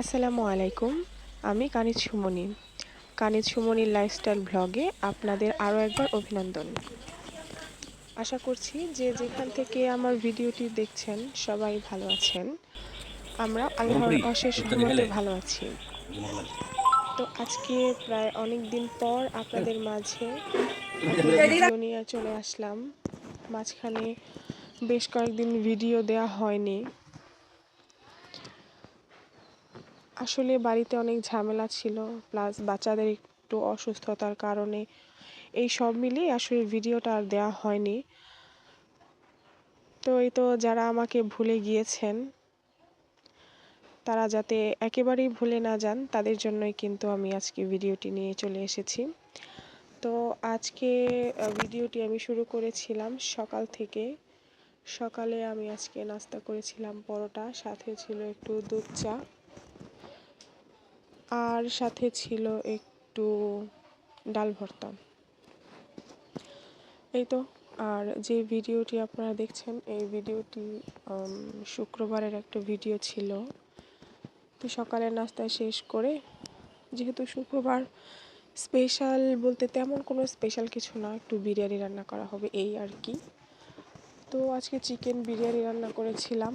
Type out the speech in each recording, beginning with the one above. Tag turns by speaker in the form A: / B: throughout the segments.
A: আসসালামু আলাইকুম আমি কানিজ সুমনি। কানিজ সুমনির লাইফস্টাইল ব্লগে আপনাদের আরও একবার অভিনন্দন। আশা করছি যে যেখান থেকে আমার ভিডিওটি দেখছেন সবাই ভালো আছেন। আমরা আল্লাহর অশেষ রহমতে ভালো আছি। তো আজকে প্রায় অনেক দিন পর আপনাদের মাঝে নিয়ে চলে আসলাম। মাঝখানে বেশ কয়েকদিন ভিডিও দেওয়া হয়নি। আসলে বাড়িতে অনেক ঝামেলা ছিল প্লাস বাচ্চাদের একটু অসুস্থতার কারণে। এই সব মিলিয়ে আসলে ভিডিওটা আর দেওয়া হয়নি। তো এই তো যারা আমাকে ভুলে গিয়েছেন, তারা যাতে একেবারেই ভুলে না যান, তাদের জন্যই কিন্তু আমি আজকে ভিডিওটি নিয়ে চলে এসেছি। তো আজকে ভিডিওটি আমি শুরু করেছিলাম সকাল থেকে। সকালে আমি আজকে নাস্তা করেছিলাম পরোটা, সাথে ছিল একটু দুধ চা। আর সাথে ছিল একটু ডাল ভর্তা। এই তো, আর যে ভিডিওটি আপনারা দেখছেন, এই ভিডিওটি শুক্রবারের একটা ভিডিও ছিল। তো সকালের নাস্তা শেষ করে, যেহেতু শুক্রবার স্পেশাল বলতে তেমন কোনো স্পেশাল কিছু না, একটু বিরিয়ানি রান্না করা হবে, এই আর কি। তো আজকে চিকেন বিরিয়ানি রান্না করেছিলাম।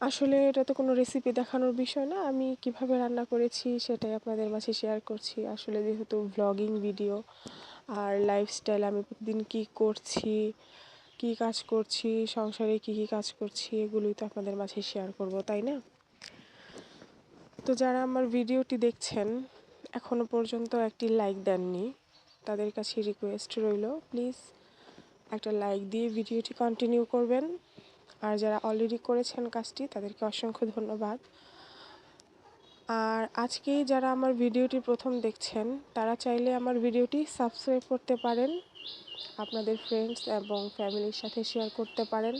A: আসলে এটা তো কোনো রেসিপি দেখানোর বিষয় না। আমি কীভাবে রান্না করেছি সেটাই আপনাদের মাঝে শেয়ার করছি। আসলে যেহেতু ভ্লগিং ভিডিও আর লাইফস্টাইল আমি প্রতিদিন কী করছি, কি কাজ করছি, সংসারে কি কি কাজ করছি, এগুলোই তো আপনাদের মাঝে শেয়ার করব, তাই না? তো যারা আমার ভিডিওটি দেখছেন এখনও পর্যন্ত একটি লাইক দেননি, তাদের কাছে রিকোয়েস্ট রইল প্লিজ একটা লাইক দিয়ে ভিডিওটি কন্টিনিউ করবেন। আর যারা অলরেডি করেছেন কাজটি, তাদেরকে অসংখ্য ধন্যবাদ। আর আজকেই যারা আমার ভিডিওটি প্রথম দেখছেন, তারা চাইলে আমার ভিডিওটি সাবস্ক্রাইব করতে পারেন, আপনাদের ফ্রেন্ডস এবং ফ্যামিলির সাথে শেয়ার করতে পারেন।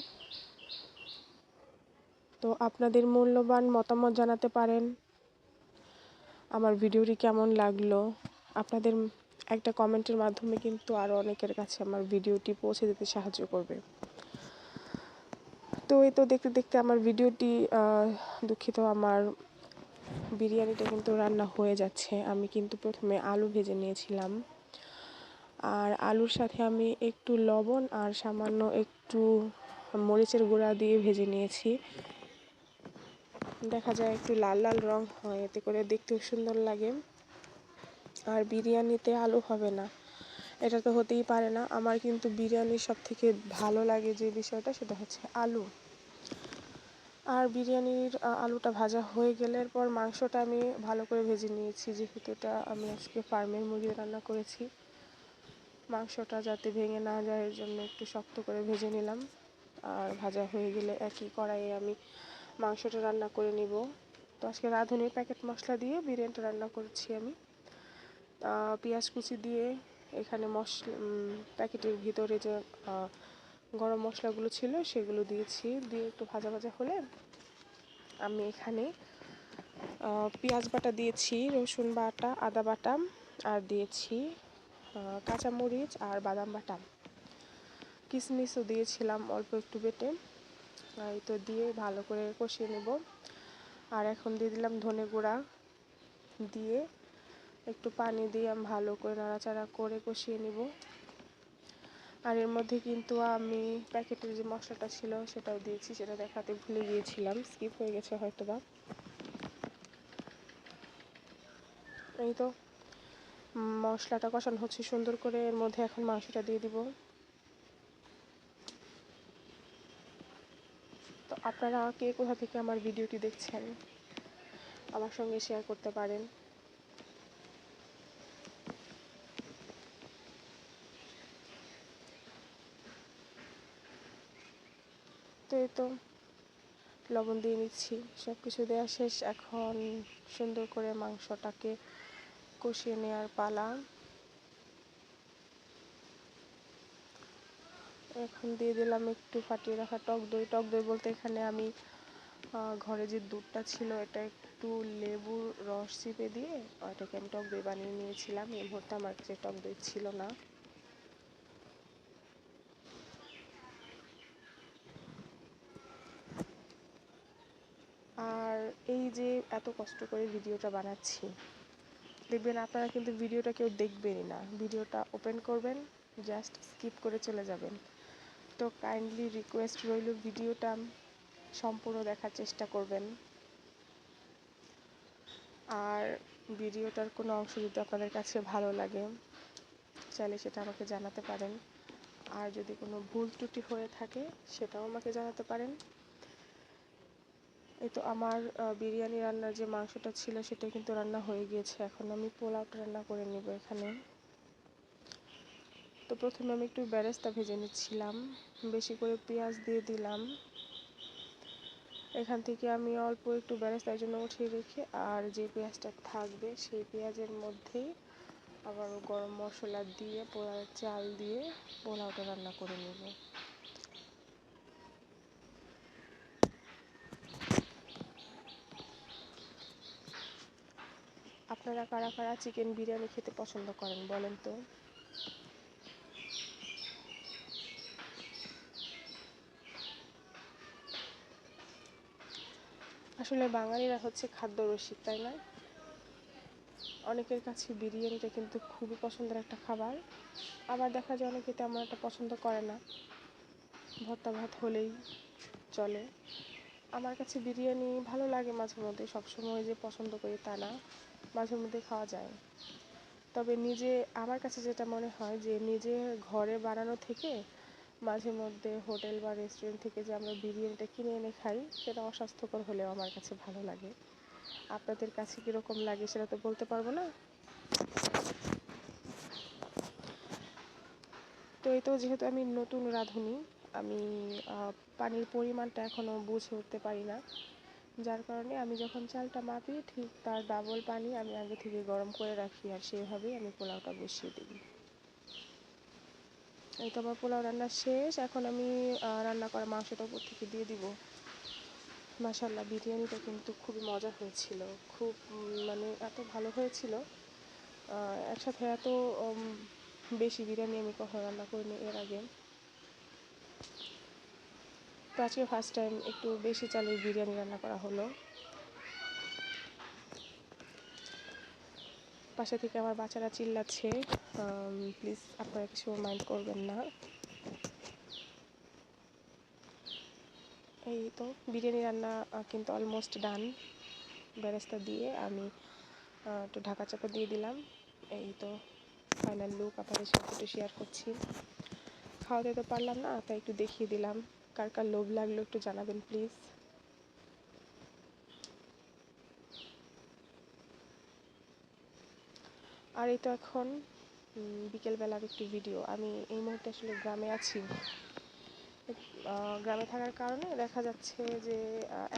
A: তো আপনাদের মূল্যবান মতামত জানাতে পারেন, আমার ভিডিওটি কেমন লাগল। আপনাদের একটা কমেন্টের মাধ্যমে কিন্তু আরও অনেকের কাছে আমার ভিডিওটি পৌঁছে দিতে সাহায্য করবে। তো এই তো দেখতে দেখতে আমার ভিডিওটি দুঃখিত, আমার বিরিয়ানিটা কিন্তু রান্না হয়ে যাচ্ছে। আমি কিন্তু প্রথমে আলু ভেজে নিয়েছিলাম। আর আলুর সাথে আমি একটু লবণ আর সামান্য একটু মরিচের গুঁড়া দিয়ে ভেজে নিয়েছি। দেখা যায় একটু লাল লাল রং হয়, এতে করে দেখতেও সুন্দর লাগে। আর বিরিয়ানিতে আলু হবে না। এটা তো হতেই পারে না। আমার কিন্তু বিরিয়ানির সব থেকে ভালো লাগে যে বিষয়টা সেটা হচ্ছে আলু। আর বিরিয়ানির আলুটা ভাজা হয়ে গেলে পর মাংসটা আমি ভালো করে ভেজে নিয়েছি। যেহেতু এটা আমি আজকে ফার্মের মুরগি রান্না করেছি, মাংসটা যাতে ভেঙে না যায় এর জন্য একটু শক্ত করে ভেজে নিলাম। আর ভাজা হয়ে গেলে একই কড়াইয়ে আমি মাংসটা রান্না করে নিব। তো আজকে রাঁধুনির প্যাকেট মশলা দিয়ে বিরিয়ানিটা রান্না করেছি আমি। পেঁয়াজ কুচি দিয়ে এখানে মশলা প্যাকেটের ভিতরে যে গরম মশলাগুলো ছিল, সেগুলো দিয়েছি। দিয়ে একটু ভাজা ভাজা হলে আমি এখানে পেঁয়াজ বাটা দিয়েছি, রসুন বাটা, আদা বাটা, আর দিয়েছি কাঁচামরিচ আর বাদাম বাটা। কিশমিশও দিয়েছিলাম অল্প একটু বেটে। এই তো দিয়ে ভালো করে কষিয়ে নেব। আর এখন দিয়ে দিলাম ধনে গুঁড়া। দিয়ে একটু পানি দিয়ে আমি ভালো করে নাড়াচাড়া করে কষিয়ে নিব। আর এর মধ্যে কিন্তু আমি প্যাকেটের যে মশলাটা ছিল সেটাও দিয়েছি, সেটা দেখাতে ভুলে গিয়েছিলাম, স্কিপ হয়ে গেছে হয়তো বা এই তো, মশলাটা কষানো হচ্ছে সুন্দর করে, এর মধ্যে এখন মাংসটা দিয়ে দিব। তো আপনারা কে কোথা থেকে আমার ভিডিওটি দেখছেন, আমার সঙ্গে শেয়ার করতে পারেন। এই তো লবণ দিয়ে নিচ্ছি সব কিছু দেওয়া শেষ। এখন সুন্দর করে মাংসটাকে কষিয়ে নেওয়ার পালা। এখন দিয়ে দিলাম একটু ফাটিয়ে রাখা টক দই। টক দই বলতে এখানে আমি ঘরে যে দুধটা ছিল, এটা একটু লেবুর রস চিপে দিয়ে, ওটাকে আমি টক দই বানিয়ে নিয়েছিলাম। এই মুহূর্তে আমার কাছে টক দই ছিল না আর এই যে এত কষ্ট করে ভিডিওটা বানাচ্ছি। দেখবেন আপনারা কিন্তু ভিডিওটা কেউ দেখবেনই না। ভিডিওটা ওপেন করবেন জাস্ট স্কিপ করে চলে যাবেন। তো কাইন্ডলি রিকোয়েস্ট রইল ভিডিওটা সম্পূর্ণ দেখার চেষ্টা করবেন। আর ভিডিওটার কোনো অংশ যদি আপনাদের কাছে ভালো লাগে, চাইলে সেটা আমাকে জানাতে পারেন। আর যদি কোনো ভুল ত্রুটি হয়ে থাকে, সেটাও আমাকে জানাতে পারেন। এই তো আমার বিরিয়ানি রান্নার যে মাংসটা ছিল সেটা কিন্তু রান্না হয়ে গিয়েছে। এখন আমি পোলাওটা রান্না করে নিব এখানে। তো প্রথমে আমি একটু বেরেস্তা ভেজে নিচ্ছিলাম। বেশি করে পেঁয়াজ দিয়ে দিলাম। এখান থেকে আমি অল্প একটু বেরেস্তার জন্য উঠিয়ে রেখে, আর যে পেঁয়াজটা থাকবে সেই পেঁয়াজের মধ্যেই আবার গরম মশলা দিয়ে পোলাও চাল দিয়ে পোলাওটা রান্না করে নেব। আপনারা কারা কারা চিকেন বিরিয়ানি খেতে পছন্দ করেন বলেন তো? আসলে বাঙালিরা হচ্ছে খাদ্য রসিক তাই না? অনেকের কাছে বিরিয়ানিটা কিন্তু খুবই পছন্দের একটা খাবার। আবার দেখা যায় অনেকে তেমন একটা পছন্দ করে না। ভর্তা ভাত হলেই চলে। আমার কাছে বিরিয়ানি ভালো লাগে মাঝে মধ্যে, সবসময় যে পছন্দ করি তা না। মাঝে মধ্যে খাওয়া যায়। তবে নিজে, আমার কাছে যেটা মনে হয় যে নিজে ঘরে বানানো থেকে মাঝে মধ্যে হোটেল বা রেস্টুরেন্ট থেকে যে আমরা বিরিয়ানিটা কিনে এনে খাই, সেটা অস্বাস্থ্যকর হলেও আমার কাছে ভালো লাগে। আপনাদের কাছে কীরকম লাগে সেটা তো বলতে পারব না। তো এই তো যেহেতু আমি নতুন রাঁধুনি, আমি পানির পরিমাণটা এখনও বুঝে উঠতে পারি না। যার কারণে আমি যখন চালটা মাপি, ঠিক তার ডাবল পানি আমি আগে থেকে গরম করে রাখি আর সেভাবেই আমি পোলাওটা বসিয়ে দিই। এই তো আমার পোলাও রান্না শেষ। এখন আমি রান্না করা মাংসটা উপর থেকে দিয়ে দিব। মাসাল্লাহ বিরিয়ানিটা কিন্তু খুবই মজা হয়েছিল। খুব মানে এত ভালো হয়েছিল। একসাথে এত বেশি বিরিয়ানি আমি কখনো রান্না করিনি এর আগে। তো আজকে ফার্স্ট টাইম একটু বেশি চালের বিরিয়ানি রান্না করা হলো। পাশে থেকে আমার বাচ্চারা চিল্লাচ্ছে। প্লিজ আপনারা কিছু মাইন্ড করবেন না। এই তো, বিরিয়ানি রান্না কিন্তু অলমোস্ট ডান বেরেস্তা দিয়ে আমি একটু ঢাকা চাপা দিয়ে দিলাম। এই তো ফাইনাল লুক আপনাদের সাথে একটু শেয়ার করছি। খাওয়াতে তো পারলাম না, তাই একটু দেখিয়ে দিলাম। কার কার লোভ লাগল একটু জানাবেন প্লিজ আর এই তো এখন বিকেলবেলার একটি ভিডিও আমি এই মুহূর্তে আসলে গ্রামে আছি। গ্রামে থাকার কারণে দেখা যাচ্ছে যে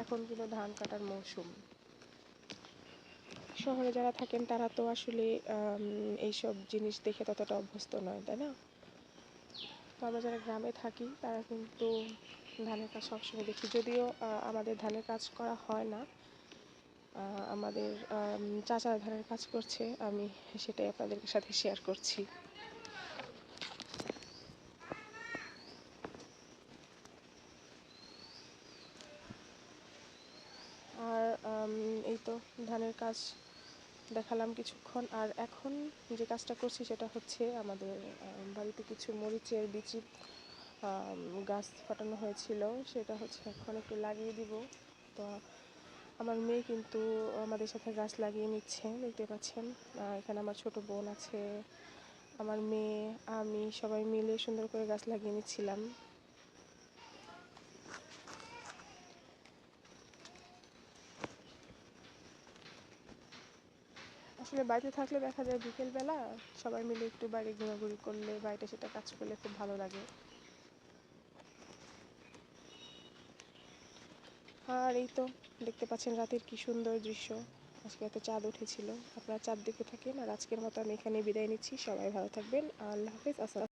A: এখন কিন্তু ধান কাটার মৌসুম। শহরে যারা থাকেন, তারা তো আসলে এইসব জিনিস দেখে ততটা অভ্যস্ত নয়, তাই না? তো আমরা যারা গ্রামে থাকি, তারা কিন্তু ধানের কাজ সবসময় দেখি। যদিও আমাদের ধানের কাজ করা হয় না আমাদের চাচারা ধানের কাজ করছে, আমি সেটাই আপনাদের সাথে শেয়ার করছি। আর এই তো ধানের কাজ দেখালাম কিছুক্ষণ। আর এখন যে কাজটা করছি সেটা হচ্ছে আমাদের বাড়িতে কিছু মরিচের বিচি গাছ ফাটানো হয়েছিল। সেটা হচ্ছে এখন একটু লাগিয়ে দিব। তো আমার মেয়ে কিন্তু আমাদের সাথে গাছ লাগিয়ে নিচ্ছে, দেখতে পাচ্ছেন। এখানে আমার ছোট বোন আছে, আমার মেয়ে, আমি সবাই মিলে সুন্দর করে গাছ লাগিয়ে নিচ্ছিলাম। আসলে বাড়িতে থাকলে দেখা যায় বিকেলবেলা সবাই মিলে একটু বাইরে ঘোরাঘুরি করলে বাড়িতে সেটা কাজ করলে খুব ভালো লাগে। আর এই তো দেখতে পাচ্ছেন রাতের কি সুন্দর দৃশ্য। আজকে এত চাঁদ উঠেছিল। আপনারা চাঁদ দেখে থাকেন। আর আজকের মতো আমি এখানে বিদায় নিচ্ছি। সবাই ভালো থাকবেন। আল্লাহ হাফিজ। আসসালাম